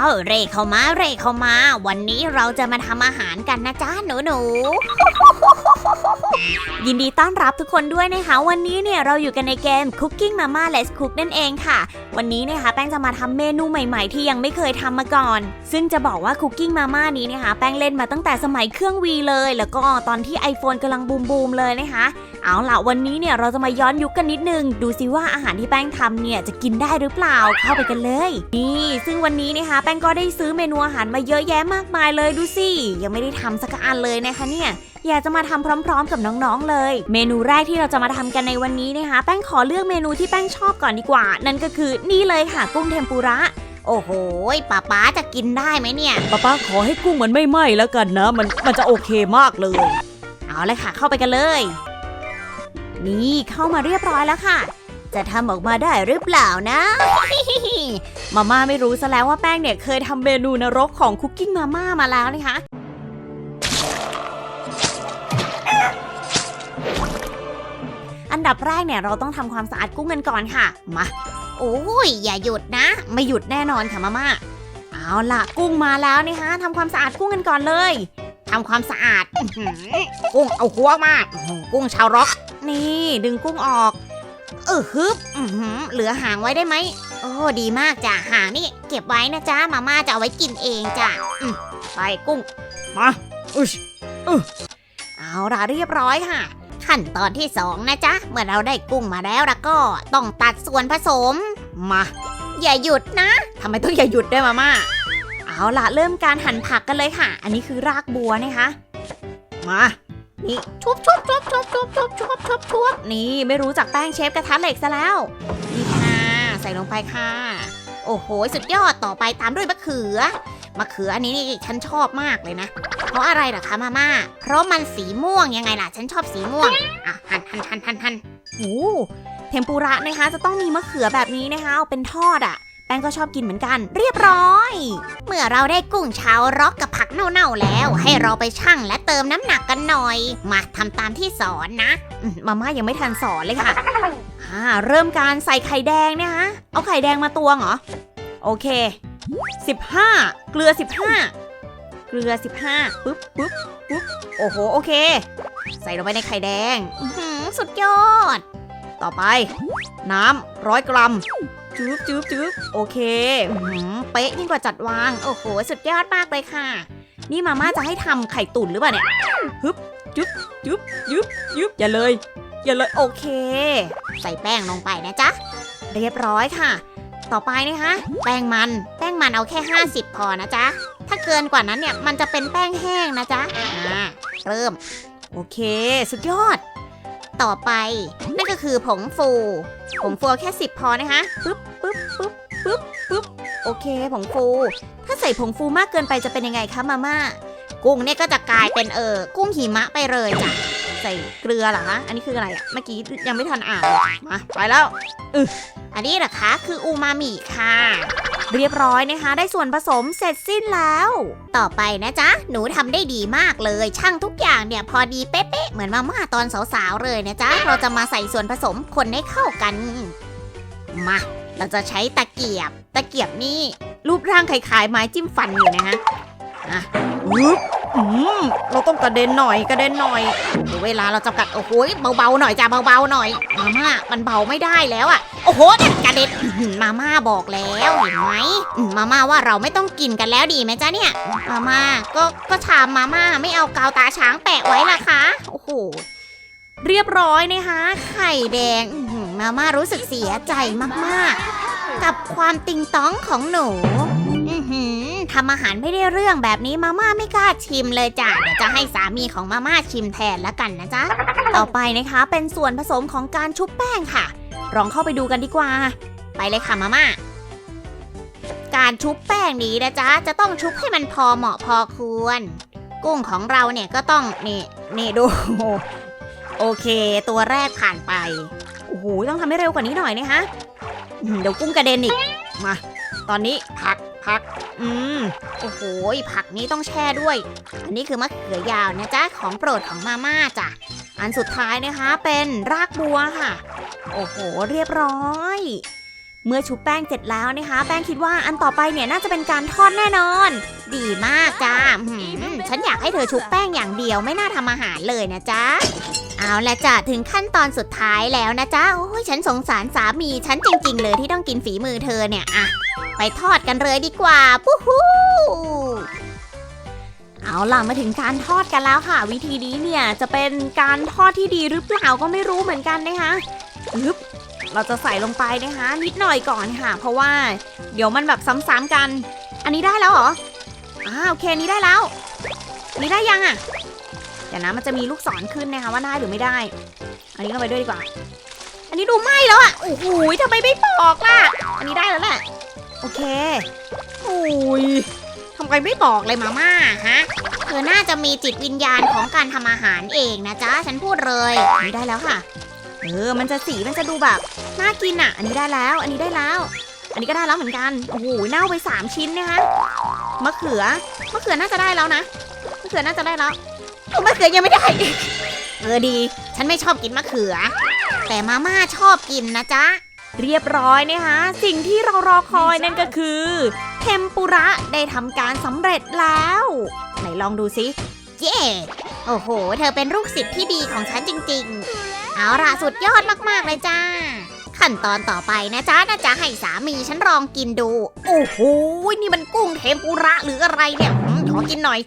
าเร่เข้ามาเร่เข้ามา วันนี้เราจะมาทำอาหารกันนะจ๊ะหนูหนูยินดีต้อนรับทุกคนด้วยนะคะ วันนี้เนี่ยเราอยู่กันในเกม Cooking Mama Let's Cook นั่นเองค่ะ วันนี้นะคะแป้งจะมาทำเมนูใหม่ๆ ที่ยังไม่เคยทำมาก่อน ซึ่งจะบอกว่า Cooking Mama นี้นะคะแป้งเล่นมาตั้งแต่สมัยเครื่องวีเลย แล้วก็ตอนที่ iPhone กำลังบูมๆเลยนะคะ เอาล่ะวันนี้เนี่ยเราจะมาย้อนยุคกันนิดนึง ดูซิว่าอาหารที่แป้งทำเนี่ยจะกินได้หรือเปล่าเข้าไปกันเลย นี่ซึ่งวันนี้นะคะป้งก็ได้ซื้อเมนูอาหารมาเยอะแยะมากมายเลยดูสิ ยังไม่ได้ทำสักอันเลยนะคะเนี่ยอยากจะมาทำพร้อม ๆ กับน้องๆเลย เมนูแรกที่เราจะมาทำกันในวันนี้นะคะ แป้งขอเลือกเมนูที่แป้งชอบก่อนดีกว่า นั่นก็คือนี่เลยค่ะกุ้งเทมปุระโอ้โหป้าป๊าจะกินได้ไหมเนี่ยป้าป้าขอให้กุ้งมันไม่ไหม้แล้วกันนะ มันมันจะโอเคมากเลย เอาเลยค่ะ เข้าไปกันเลย นี่เข้ามาเรียบร้อยแล้วค่ะ จะทำออกมาได้หรือเปล่านะ มาม่าไม่รู้ซะแล้วว่าแป้งเนี่ยเคยทำเมนูนรกของคุกกิ้งมาม่ามาแล้วนะคะอันดับแรกเนี่ยเราต้องทำความสะอาดกุ้งกันก่อนค่ะ มา โอ้ยอย่าหยุดนะ ไม่หยุดแน่นอนค่ะมาม่าเอาล่ะกุ้งมาแล้วนะคะทำความสะอาดกุ้งกันก่อนเลยทำความสะอาด กุ้งเอาหัวมา กุ้งชาวร็อก นี่ดึงกุ้งออก เออฮึบเหลือหางไว้ได้ไหม โอ้ดีมากจ้ะหางนี่เก็บไว้นะจ๊ะมาม่าจะเอาไว้กินเองจ้ะไปกุ้ง มาอุ้ยเอาละเรียบร้อยค่ะ ขั้นตอนที่สองนะจ๊ะ เมื่อเราได้กุ้งมาแล้วแล้วก็ต้องตัดส่วนผสม มา อย่าหยุดนะทำไมต้องอย่าหยุดด้วยมาม่าเอาละเริ่มการหั่นผักกันเลยค่ะ อันนี้คือรากบัวนะคะ มา นี่ชุบชุบชุบชุบชุบชุบชุบชุบชุบนี่ไม่รู้จักแป้งเชฟกระทะเหล็กซะแล้วนี่ค่ะ ใส่ลงไปค่ะ โอ้โห สุดยอดต่อไปตามด้วยมะเขือมะเขืออันนี้นี่ฉันชอบมากเลยนะ เพราะอะไรเหรอคะมาม่า เพราะมันสีม่วงยังไงล่ะ ฉันชอบสีม่วง อะหั่นหั่นหั่นหั่นหั่นโอ้เทมปุระนะคะ จะต้องมีมะเขือแบบนี้นะคะ เอาเป็นทอดอะ่ะ แป้งก็ชอบกินเหมือนกัน เรียบร้อย เมื่อเราได้กุ้งชาวร็อกกับผักเน่าๆแล้ว ให้เราไปชั่งและเติมน้ำหนักกันหน่อย มาทำตามที่สอนนะอืมมาม่ายังไม่ทันสอนเลยค่ะอ่าเริ่มการใส่ไข่แดงนะคะเอาไข่แดงมาตวงเหรอ โอเค 15 เกลือ 15 เกลือ 15ปึ๊บปึ๊บปึ๊บโอ้โห โอเค ใส่ลงไปในไข่แดง อื้อหือสุดยอด ต่อไป น้ำร้อยกรัม จืบจืบจืบโอเคอื้อหือเป๊ะยิ่งกว่าจัดวาง โอ้โห สุดยอดมากเลยค่ะ นี่มาม่าจะให้ทำไข่ตุ๋นหรือเปล่าเนี่ยฮึบจึ๊บจึ๊บยึบยึบอย่าเลย อย่าเลยโอเค ใส่แป้งลงไปนะจ๊ะ เรียบร้อยค่ะ ต่อไปนะคะ แป้งมัน แป้งมันเอาแค่ 50 พอนะจ๊ะ ถ้าเกินกว่านั้นเนี่ย มันจะเป็นแป้งแห้งนะจ๊ะ อ่า เริ่ม โอเค สุดยอดต่อไป นั่นก็คือผงฟู ผงฟูแค่ 10 พอนะคะปึ๊บ ปึ๊บปึ๊บโอเคผงฟู ถ้าใส่ผงฟูมากเกินไปจะเป็นยังไงคะมาม่า กุ้งเนี่ยก็จะกลายเป็นเออกุ้งหิมะไปเลยจ้ะ ใส่เกลือเหรอคะ อันนี้คืออะไรอะเมื่อกี้ยังไม่ทันอ่านมาไปแล้วอืออันนี้เหรอคะคืออูมามิค่ะ เรียบร้อยนะคะ ได้ส่วนผสมเสร็จสิ้นแล้ว ต่อไปนะจ๊ะ หนูทำได้ดีมากเลย ช่างทุกอย่างเนี่ยพอดีเป๊ะๆเหมือนมาม่าตอนสาวๆเลยนะจ๊ะ เราจะมาใส่ส่วนผสมคนให้เข้ากัน มา เราจะใช้ตะเกียบ ตะเกียบนี่รูปร่างคล้ายๆไม้จิ้มฟันอยู่นะฮะอุ๊บอืมเราต้องกระเด็นหน่อยกระเด็นหน่อยเดี๋ยวเวลาเราจำกัดโอ้โหเบาๆหน่อยจ้ะเบาๆหน่อย มาม่ามันเบาไม่ได้แล้วอะโอ้โหนั่นกระเด็นมาม่าบอกแล้วเห็นไหมมาม่าว่าเราไม่ต้องกินกันแล้วดีไหมจ๊ะเนี่ยมาม่าก็ก็ชามมาม่าไม่เอากาวตาช้างแปะไว้ล่ะคะ โอ้โหเรียบร้อยนะคะไข่แดงอื มาม่ารู้สึกเสียใจมากๆ กับความติงต้องของหนู อือหือทำอาหารไม่ได้เรื่องแบบนี้มาม่าไม่กล้าชิมเลยจ้ะเดี๋ยวจะให้สามีของมาม่าชิมแทนแล้วกันนะจ๊ะ ต่อไปนะคะเป็นส่วนผสมของการชุบแป้งค่ะ ลองเข้าไปดูกันดีกว่า ไปเลยค่ะมาม่าการชุบแป้งนี้นะจ๊ะจะต้องชุบให้มันพอเหมาะพอควร กุ้งของเราเนี่ยก็ต้องนี่นี่ดูโอเค ตัวแรกผ่านไป โอ้โหต้องทำให้เร็วกว่านี้หน่อยนะคะเดี๋ยวกุ้งกระเด็นอีกมาตอนนี้ผักผัก อืมโอ้โหผักนี้ต้องแช่ด้วย อันนี้คือมะเขือยาวนะจ๊ะของโปรดของมาม่าจ้ะอันสุดท้ายนะคะเป็นรากบัวค่ะ โอ้โห เรียบร้อย เมื่อชุบแป้งเสร็จแล้วนะคะ แป้งคิดว่าอันต่อไปเนี่ยน่าจะเป็นการทอดแน่นอน ดีมากจ้าฉันอยากให้เธอชุบแป้งอย่างเดียวไม่น่าทำอาหารเลยนะจ๊ะ เอาละจ้ะถึงขั้นตอนสุดท้ายแล้วนะจ๊ะโอ้ยฉันสงสารสามีฉันจริง ๆ เลยที่ต้องกินฝีมือเธอเนี่ยอะไปทอดกันเลยดีกว่าปู้ฮู้เอาล่ะมาถึงการทอดกันแล้วค่ะ วิธีนี้เนี่ยจะเป็นการทอดที่ดีหรือเปล่าก็ไม่รู้เหมือนกันนะคะอึบเราจะใส่ลงไปนะคะ นิดหน่อยก่อนค่ะ เพราะว่า เดี๋ยวมันแบบซ้ำๆกัน อันนี้ได้แล้วเหรออ่าโอเคนี้ได้แล้ว นี้ได้ยังอะ เดี๋ยวนะมันจะมีลูกศรขึ้นนะคะว่าได้หรือไม่ได้ อันนี้ก็ไปด้วยดีกว่า อันนี้ดูไหม้แล้วอะ โอ้โหทำไมไม่บอกล่ะ อันนี้ได้แล้วแหละ โอเค โอ้ยทำไมไม่บอกเลยมาม่าฮะ เธอน่าจะมีจิตวิญญาณของการทำอาหารเองนะจ๊ะ ฉันพูดเลยอันนี้ได้แล้วค่ะ เออ มันจะสีมันจะดูแบบน่ากินอะ อันนี้ได้แล้ว อันนี้ได้แล้ว อันนี้ก็ได้แล้วเหมือนกัน โอ้โห เน่าไปสามชิ้นนะคะ มะเขือ มะเขือน่าจะได้แล้วนะ มะเขือน่าจะได้แล้ว มะเขือยังไม่ได้ เออดี ฉันไม่ชอบกินมะเขือ แต่มาม่าชอบกินนะจ๊ะ เรียบร้อยนะคะ สิ่งที่เรารอคอยนั่นก็คือ เทมปุระได้ทำการสำเร็จแล้ว ไหนลองดูสิ เย้โอ้โห เธอเป็นลูกศิษย์ที่ดีของฉันจริง ๆ เอาล่ะสุดยอดมาก ๆ เลยจ้า ขั้นตอนต่อไปนะจ๊ะน่าจะให้สามีฉันลองกินดู โอ้โห นี่มันกุ้งเทมปุระหรืออะไรเนี่ย อืมขอกินหน่อย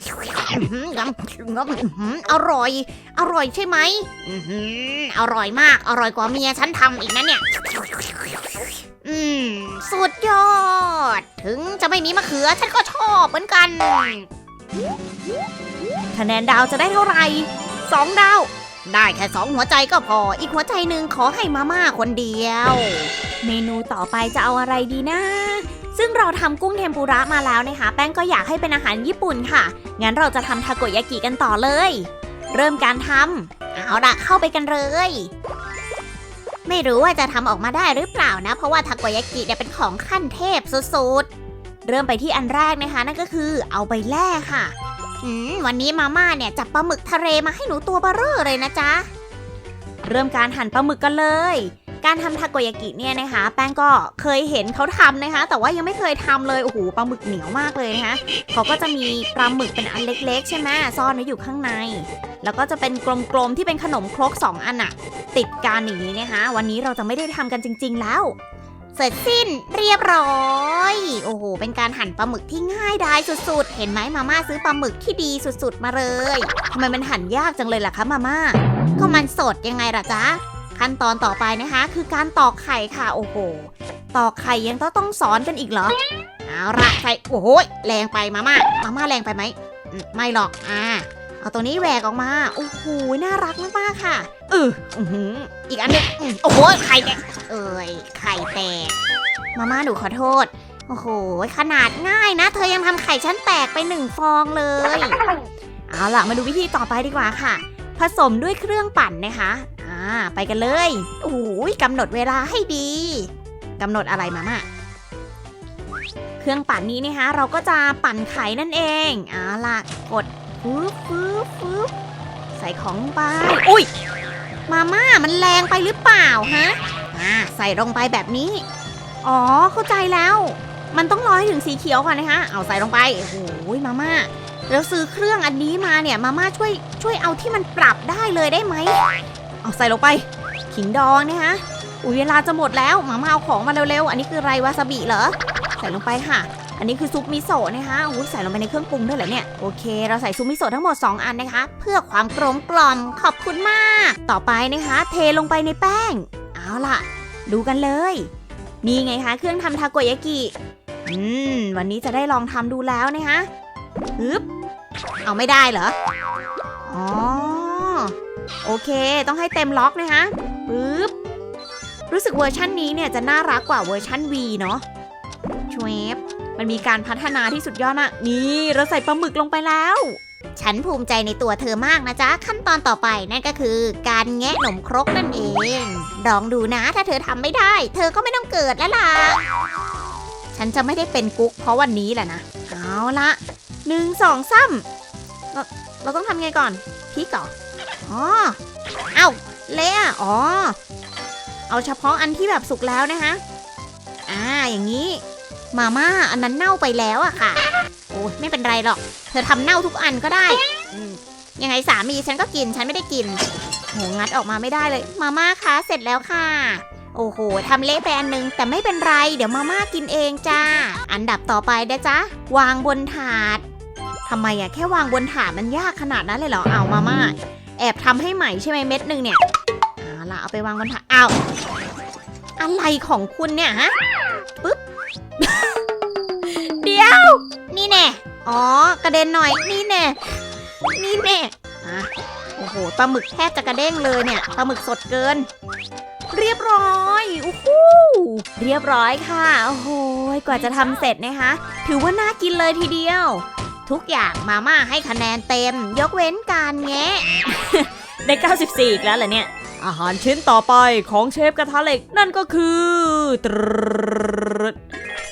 อื้อหืองำงำอื้อหืออร่อย อร่อยใช่ไหมอื้อหืออร่อยมาก อร่อยกว่าเมียฉันทำอีกนะเนี่ยอืมสุดยอด ถึงจะไม่มีมะเขือฉันก็ชอบเหมือนกัน คะแนนดาวจะได้เท่าไหร่สองดาว ได้แค่สองหัวใจก็พอ อีกหัวใจหนึ่งขอให้มาม่าคนเดียว เมนูต่อไปจะเอาอะไรดีนะ ซึ่งเราทำกุ้งเทมปุระมาแล้วนะคะ แป้งก็อยากให้เป็นอาหารญี่ปุ่นค่ะ งั้นเราจะทำทาโกยากิกันต่อเลย เริ่มการทเอาละเข้าไปกันเลย ไม่รู้ว่าจะทำออกมาได้หรือเปล่านะ เพราะว่าทาโกยากิเนี่ยเป็นของขั้นเทพสุดำเริ่มไปที่อันแรกนะคะ นั่นก็คือเอาไปแล่ค่ะวันนี้มาม่าเนี่ยจับปลาหมึกทะเลมาให้หนูตัวเบอเร่อเลยนะจ๊ะ เริ่มการหั่นปลาหมึกกันเลย การทำทาโกยากิเนี่ยนะคะ แป้งก็เคยเห็นเขาทำนะคะ แต่ว่ายังไม่เคยทำเลย โอ้โห ปลาหมึกเหนียวมากเลยนะคะ เขาก็จะมีปลาหมึกเป็นอันเล็ก ๆ ใช่ไหมซ่อนไว้อยู่ข้างใน แล้วก็จะเป็นกลมๆ ที่เป็นขนมครกสองอันอะติดกันอย่างนี้นะคะ วันนี้เราจะไม่ได้ทำกันจริง ๆ แล้ว เสร็จสิ้นเรียบร้อย โอ้โห เป็นการหั่นปลาหมึกที่ง่ายดายสุด ๆ เห็นไหมมาม่าซื้อปลาหมึกที่ดีสุดๆ มาเลยทำไมมันหั่นยากจังเลยล่ะคะมาม่าก็มันสดยังไงล่ะจ๊ะ ขั้นตอนต่อไปนะคะ คือการตอกไข่ค่ะโอ้โหตอกไข่ยังต้องต้องสอนกันอีกเหรอเอาละใส่โอ้โหแรงไปมาม่ามาม่าแรงไปไหมไม่หรอกอ่าเอาตัวนี้แหวกออกมาโอ้โหน่ารักมากๆค่ะเอออื้อหืออีกอันหนึงโอ้โหไข่แตกเอ้ยไข่แตกมาม่าหนูขอโทษโอ้โหขนาดง่ายนะ เธอยังทำไข่ฉันแตกไปหนึ่งฟองเลยเอาล่ะมาดูวิธีต่อไปดีกว่าค่ะ ผสมด้วยเครื่องปั่นนะคะ ไปกันเลยโอ้ยกำหนดเวลาให้ดีกำหนดอะไรมาม่าเครื่องปั่นนี้นะคะเราก็จะปั่นไข่นั่นเองเอาล่ะกดฟืบฟืบฟืบใส่ของไปอุ้ยมาม่ามันแรงไปหรือเปล่าฮะอ่าใส่ลงไปแบบนี้ อ๋อเข้าใจแล้ว มันต้องรอให้ถึงสีเขียวก่อนนะคะเอาใส่ลงไปโอ้โหโอ้ยมาม่าเราซื้อเครื่องอันนี้มาเนี่ยมาม่าช่วยช่วยเอาที่มันปรับได้เลยได้ไหม เอาใส่ลงไป ขิงดองนะคะอุ้ยเวลาจะหมดแล้วมามาเอาของมาเร็วๆ อันนี้คือไรวาซาบิเหรอ ใส่ลงไปค่ะ อันนี้คือซุปมิโซะนะคะโอ้ยใส่ลงไปในเครื่องปรุงด้วยเหรอเนี่ย โอเค เราใส่ซุปมิโซะทั้งหมด 2 อันนะคะ เพื่อความกลมกล่อม ขอบคุณมาก ต่อไปนะคะ เทลงไปในแป้ง เอาล่ะ ดูกันเลย นี่ไงคะเครื่องทำทาโกยากิ อืม วันนี้จะได้ลองทำดูแล้วนะคะฮึบเอาไม่ได้เหรอ อ๋อ โอเค ต้องให้เต็มล็อกนะคะปึ๊บ รู้สึกเวอร์ชันนี้เนี่ยจะน่ารักกว่าเวอร์ชัน V เนาะชวบมันมีการพัฒนาที่สุดยอดมากนี่เราใส่ปลาหมึกลงไปแล้ว ฉันภูมิใจในตัวเธอมากนะจ๊ะ ขั้นตอนต่อไปนั่นก็คือ การแงะหนมครกนั่นเอง ลองดูนะถ้าเธอทำไม่ได้ เธอก็ไม่ต้องเกิดแล้วล่ะ ฉันจะไม่ได้เป็นกุ๊กเพราะวันนี้แหละนะ เอาละหนึ่งสองสามเราเราต้องทำไงก่อนพลิกก่อน อ๋อ เอ้า เละอ๋อ เอาเฉพาะอันที่แบบสุกแล้วนะคะ อ่า อย่างนี้ มาม่าอันนั้นเน่าไปแล้วอะค่ะ โอ้ยไม่เป็นไรหรอก เธอทำเน่าทุกอันก็ได้ยังไงสามีฉันก็กิน ฉันไม่ได้กิน โห งัดออกมาไม่ได้เลย มาม่าคะเสร็จแล้วค่ะ โอ้โหทำเละไปอันนึง แต่ไม่เป็นไร เดี๋ยวมาม่ากินเองจ้า อันดับต่อไปนะจ๊ะ วางบนถาดทำไมอะแค่วางบนถาดมันยากขนาดนั้นเลยเหรอ เอามาม่า แอบทำให้ใหม่ใช่ไหมเม็ดหนึ่งเนี่ยเอาล่ะเอาไปวางบนถาดอ้าวอะไรของคุณเนี่ยฮะปึ๊บ เดี๋ยว นี่แน่อ๋อกระเด็นหน่อยนี่แน่นี่แน่อะโอ้โหปลาหมึกแทบจะกระเด้งเลยเนี่ยปลาหมึกสดเกิน เรียบร้อยโอ้โหเรียบร้อยค่ะโอ้โหกว่าจะทำเสร็จนะคะ ถือว่าน่ากินเลยทีเดียว ทุกอย่างมาม่าให้คะแนนเต็ม ยกเว้นการแงะ ได้ 94 อีกแล้วเหรอเนี่ย อาหารชิ้นต่อไปของเชฟกระทะเหล็กนั่นก็คือตรึด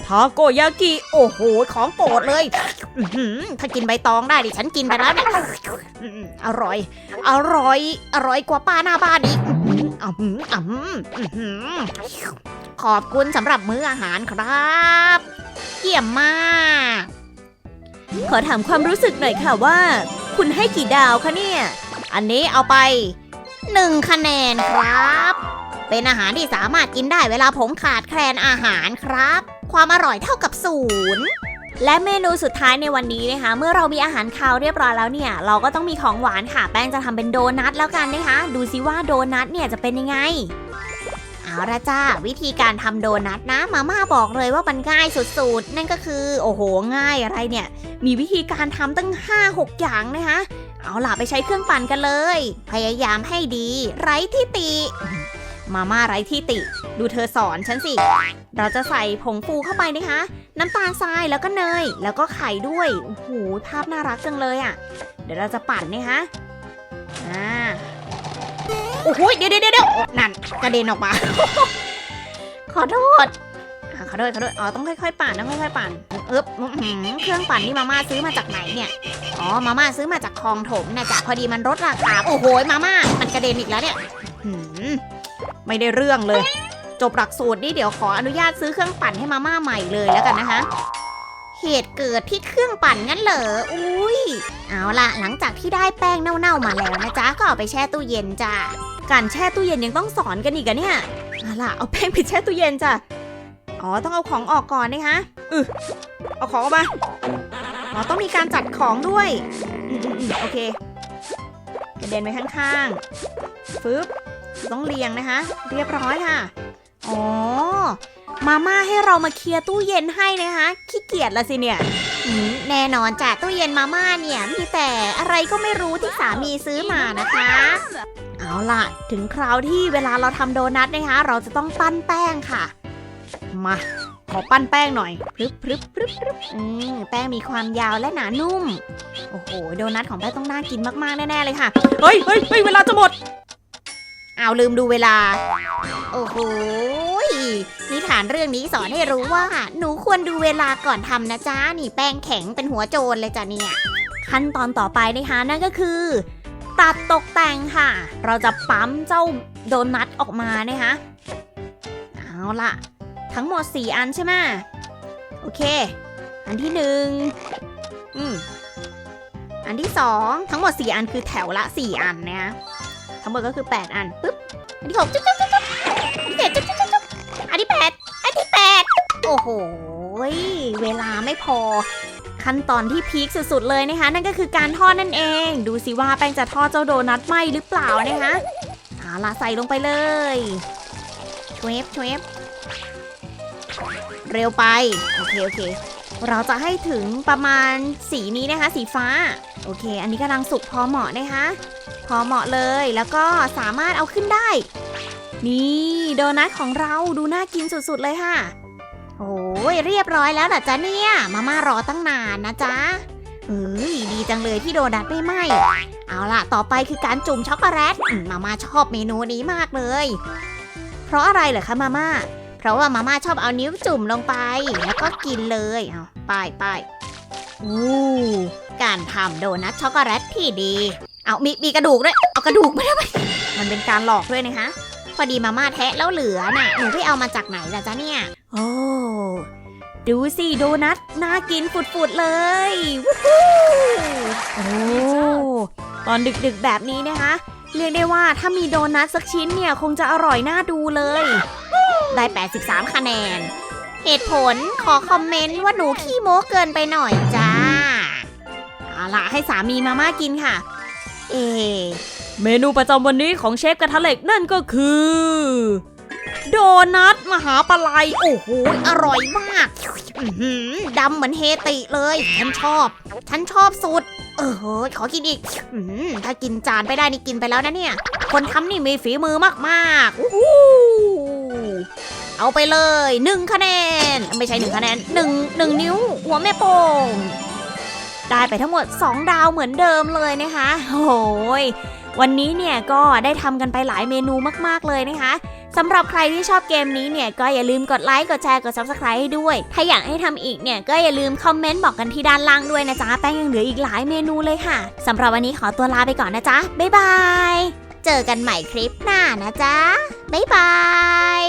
ทาโกยากิ โอ้โห ของโปรดเลยอื้อหือถ้ากินใบตองได้ดิฉันกินไปแล้วเนี่ยอื้อหืออร่อย อร่อย อร่อยกว่าป้าหน้าบ้านอีกอื้อหืออื้อหืออื้อหือขอบคุณสำหรับมื้ออาหารครับ เยี่ยมมาก ขอถามความรู้สึกหน่อยค่ะว่า คุณให้กี่ดาวคะเนี่ย อันนี้เอาไปหนึ่งคะแนนครับ เป็นอาหารที่สามารถกินได้เวลาผมขาดแคลนอาหารครับ ความอร่อยเท่ากับศูนย์และเมนูสุดท้ายในวันนี้นะคะ เมื่อเรามีอาหารคาวเรียบร้อยแล้วเนี่ย เราก็ต้องมีของหวานค่ะ แป้งจะทำเป็นโดนัทแล้วกันนะคะ ดูซิว่าโดนัทเนี่ยจะเป็นยังไง เอาละจ้า วิธีการทำโดนัทนะ มาม่าบอกเลยว่ามันง่ายสุดๆ นั่นก็คือโอ้โหง่ายอะไรเนี่ย มีวิธีการทำตั้ง 5-6 อย่างนะคะ เอาล่ะไปใช้เครื่องปั่นกันเลย พยายามให้ดี ไร้ที่ติ มาม่าไร้ที่ติ ดูเธอสอนฉันสิ เราจะใส่ผงฟูเข้าไปนะคะ น้ำตาลทรายแล้วก็เนย แล้วก็ไข่ด้วยโอ้โหภาพน่ารักจังเลยอะ่ะ เดี๋ยวเราจะปั่นนะคะอ่า โอ้โหเดี๋ยวเดี๋ยวเดี๋ยวนั่นกระเด็นออกมา ขอโทษขอโทษขอโทษอ๋อต้องค่อยๆปั่นต้องค่อยๆปั่นเอ๊บอื้อเครื่องปั่นนี่มาม่าซื้อมาจากไหนเนี่ยอ๋อมาม่าซื้อมาจากคลองถมนะจ๊ะพอดีมันลดราคาโอ้โหมาม่ามันกระเด็นอีกแล้วเนี่ยไม่ได้เรื่องเลย จบหลักสูตรนี่เดี๋ยวขออนุญาตซื้อเครื่องปั่นให้มาม่าใหม่เลยแล้วกันนะคะ เหตุเกิดที่เครื่องปั่นงั้นเหรอ อุ้ย เอาล่ะ หลังจากที่ได้แป้งเน่าๆมาแล้วนะจ๊ะ ก็เอาไปแช่ตู้เย็นจ้ะ การแช่ตู้เย็นยังต้องสอนกันอีกอะเนี่ย เอาล่ะ เอาแป้งไปแช่ตู้เย็นจ้ะ อ๋อ ต้องเอาของออกก่อนนะคะอือเอาของออกมา อ๋อ ต้องมีการจัดของด้วย อืมอืมอืมโอเคกระเด็นไปข้างๆฟึบต้องเรียงนะคะ เรียบร้อยค่ะ อ๋อ มาม่าให้เรามาเคลียร์ตู้เย็นให้นะคะขี้เกียจละสิเนี่ยแน่นอนจ้ะตู้เย็นมาม่าเนี่ยมีแต่อะไรก็ไม่รู้ที่สามีซื้อมานะคะ เอาล่ะ ถึงคราวที่เวลาเราทำโดนัทนะคะ เราจะต้องปั้นแป้งค่ะ มาขอปั้นแป้งหน่อยพรึบพรึบพรึบพรึบอืมแป้งมีความยาวและหนานุ่ม โอ้โห โดนัทของแป้งต้องน่ากินมากๆ แน่ ๆ เลยค่ะ เฮ้ยเฮ้ยเฮ้ยเวลาจะหมด เอาลืมดูเวลา โอ้โหนิทานเรื่องนี้สอนให้รู้ว่า หนูควรดูเวลาก่อนทำนะจ๊ะ นี่แป้งแข็งเป็นหัวโจรเลยจ้ะเนี่ย ขั้นตอนต่อไปนะคะนั่นก็คือ ตัดตกแต่งค่ะ เราจะปั๊มเจ้าโดนัทออกมานะคะเอาล่ะทั้งหมด 4 อันใช่ไหมโอเค อันที่หนึ่งอืมอันที่สองทั้งหมด 4 อันคือแถวละ 4 อันนะะ ทั้งหมดก็คือ 8 อันปึ๊บอันที่หกจุ๊บจุ๊บจุ๊บจุ๊บอันที่เจ็ดจุ๊บจุ๊บจุ๊บจุ๊บอันที่แปดอันที่แปดโอ้โหเวลาไม่พอ ขั้นตอนที่พีคสุดๆเลยนะคะ นั่นก็คือการทอดนั่นเอง ดูสิว่าแป้งจะทอดเจ้าโดนัทไหมหรือเปล่านะคะเอาละใส่ลงไปเลยชวบชวบเร็วไป โอเค โอเค เราจะให้ถึงประมาณสีนี้นะคะ สีฟ้า โอเค อันนี้กำลังสุกพอเหมาะนะคะ พอเหมาะเลยแล้วก็สามารถเอาขึ้นได้ นี่โดนัทของเราดูน่ากินสุดๆเลยค่ะ โอ้ยเรียบร้อยแล้วเหรอจ๊ะเนี่ยมาม่ารอตั้งนานนะจ๊ะเอ้ยดีจังเลยที่โดนัทไม่ไหมเอาล่ะ ต่อไปคือการจุ่มช็อกโกแลตมมาม่าชอบเมนูนี้มากเลย เพราะอะไรเหรอคะมาม่าเพราะว่ามาม่าชอบเอานิ้วจุ่มลงไป แล้วก็กินเลยเอาไปไปอู้การทำโดนัทช็อกโกแลตที่ดี เอามีมีกระดูกด้วย เอากระดูกมาทำไมมันเป็นการหลอกด้วยนะคะพอดีมาม่าแทะแล้วเหลือน่ะหนูไปเอามาจากไหนล่ะจ๊ะเนี่ย โอ้ดูสิโดนัทน่ากินฝุดๆเลยวู้ฮู้โอ้ตอนดึกๆแบบนี้นะคะ เรียกได้ว่าถ้ามีโดนัทสักชิ้นเนี่ยคงจะอร่อยน่าดูเลย ได้ 83 คะแนน เหตุผลขอคอมเมนต์ว่าหนูขี้โม้เกินไปหน่อยจ้าเอาละให้สามีมาม่ากินค่ะ เอ เมนูประจำวันนี้ของเชฟกระทะเหล็กนั่นก็คือ โดนัทมหาปลาไหลโอ้โห อร่อยมากอื้อหือดำเหมือนเฮติเลย ฉันชอบ ฉันชอบสุด เออขอกินอีกอื้อหือถ้ากินจานไปได้นี่กินไปแล้วนะเนี่ย คนทำนี่มีฝีมือมากๆอู้หูเอาไปเลยหนึ่งคะแนน ไม่ใช่หนึ่งคะแนนหนึ่งหนึ่งนิ้ว หัวแม่โป่ง ได้ไปทั้งหมด 2 ดาวเหมือนเดิมเลยนะคะโอ้โหยวันนี้เนี่ยก็ได้ทำกันไปหลายเมนูมากๆเลยนะคะสำหรับใครที่ชอบเกมนี้เนี่ยก็อย่าลืมกดไลค์ กดแชร์ กด subscribe ให้ด้วย ถ้าอยากให้ทำอีกเนี่ยก็อย่าลืมคอมเมนต์บอกกันที่ด้านล่างด้วยนะจ๊ะ แป้งยังเหลืออีกหลายเมนูเลยค่ะ สำหรับวันนี้ขอตัวลาไปก่อนนะจ๊ะ บ๊ายบาย เจอกันใหม่คลิปหน้านะจ๊ะ บ๊ายบาย